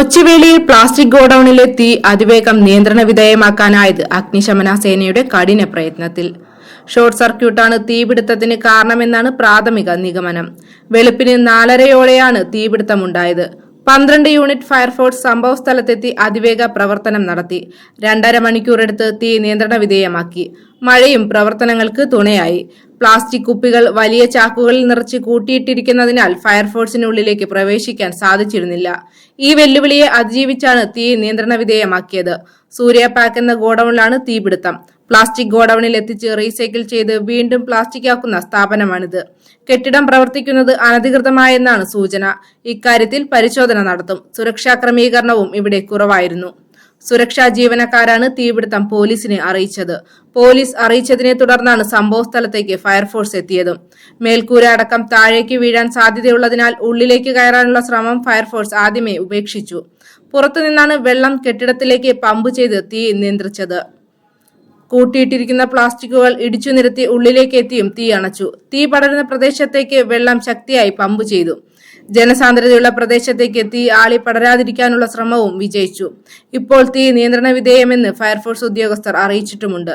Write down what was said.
കൊച്ചുവേളിയിൽ plastic ഗോഡൌണിലെ തീ അതിവേഗം നിയന്ത്രണ വിധേയമാക്കാനായത് അഗ്നിശമന സേനയുടെ കഠിന പ്രയത്നത്തിൽ. ഷോർട്ട് സർക്യൂട്ടാണ് തീപിടുത്തത്തിന് കാരണമെന്നാണ് പ്രാഥമിക നിഗമനം. വെളുപ്പിന് നാലരയോടെയാണ് തീപിടുത്തമുണ്ടായത്. പന്ത്രണ്ട് യൂണിറ്റ് ഫയർഫോഴ്സ് സംഭവ സ്ഥലത്തെത്തി അതിവേഗ പ്രവർത്തനം നടത്തി. രണ്ടര മണിക്കൂറെടുത്ത് തീ നിയന്ത്രണ വിധേയമാക്കി. മഴയും പ്രവർത്തനങ്ങൾക്ക് തുണയായി. പ്ലാസ്റ്റിക് കുപ്പികൾ വലിയ ചാക്കുകളിൽ നിറച്ച് കൂട്ടിയിട്ടിരിക്കുന്നതിനാൽ ഫയർഫോഴ്സിനുള്ളിലേക്ക് പ്രവേശിക്കാൻ സാധിച്ചിരുന്നില്ല. ഈ വെല്ലുവിളിയെ അതിജീവിച്ചാണ് തീ നിയന്ത്രണ വിധേയമാക്കിയത്. സൂര്യ പാക്ക് എന്ന ഗോഡൌണിലാണ് തീപിടുത്തം. പ്ലാസ്റ്റിക് ഗോഡൌണിൽ എത്തിച്ച് റീസൈക്കിൾ ചെയ്ത് വീണ്ടും പ്ലാസ്റ്റിക് ആക്കുന്ന സ്ഥാപനമാണിത്. കെട്ടിടം പ്രവർത്തിക്കുന്നത് അനധികൃതമായെന്നാണ് സൂചന. ഇക്കാര്യത്തിൽ പരിശോധന നടത്തും. സുരക്ഷാ ക്രമീകരണവും ഇവിടെ കുറവായിരുന്നു. സുരക്ഷാ ജീവനക്കാരാണ് തീപിടുത്തം പോലീസിനെ അറിയിച്ചത്. പോലീസ് അറിയിച്ചതിനെ തുടർന്നാണ് സംഭവ സ്ഥലത്തേക്ക് ഫയർഫോഴ്സ് എത്തിയതും. മേൽക്കൂര അടക്കം താഴേക്ക് വീഴാൻ സാധ്യതയുള്ളതിനാൽ ഉള്ളിലേക്ക് കയറാനുള്ള ശ്രമം ഫയർഫോഴ്സ് ആദ്യമേ ഉപേക്ഷിച്ചു. പുറത്തുനിന്നാണ് വെള്ളം കെട്ടിടത്തിലേക്ക് പമ്പ് ചെയ്ത് തീ നിയന്ത്രിച്ചത്. കൂട്ടിയിട്ടിരിക്കുന്ന പ്ലാസ്റ്റിക്കുകൾ ഇടിച്ചു നിരത്തി ഉള്ളിലേക്ക് എത്തിയും തീ അണച്ചു. തീ പടരുന്ന പ്രദേശത്തേക്ക് വെള്ളം ശക്തിയായി പമ്പ് ചെയ്തു. ജനസാന്ദ്രതയുള്ള പ്രദേശത്തേക്ക് തീ ആളി പടരാതിരിക്കാനുള്ള ശ്രമവും വിജയിച്ചു. ഇപ്പോൾ തീ നിയന്ത്രണ വിധേയമെന്ന് ഫയർഫോഴ്സ് ഉദ്യോഗസ്ഥർ അറിയിച്ചിട്ടുമുണ്ട്.